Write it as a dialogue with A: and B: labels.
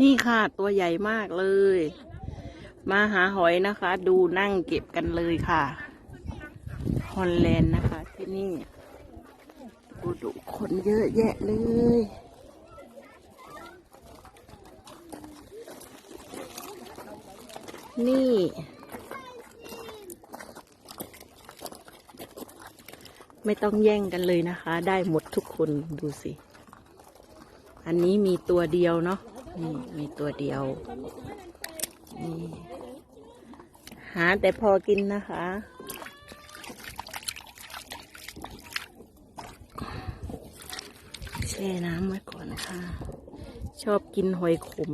A: นี่ค่ะ ตัวใหญ่มากเลย มาหาหอยนะคะ ดูนั่งเก็บกันเลยค่ะฮอลแลนด์นะคะ ที่นี่ดูดูคนเยอะแยะเลยนี่ ไม่ต้องแย่งกันเลยนะคะ ได้หมดทุกคนดูสิ อันนี้มีตัวเดียวเนาะนี่มีตัวเดียว หาแต่พอกินนะคะ แช่น้ำไว้ก่อนค่ะ ชอบกินหอยขม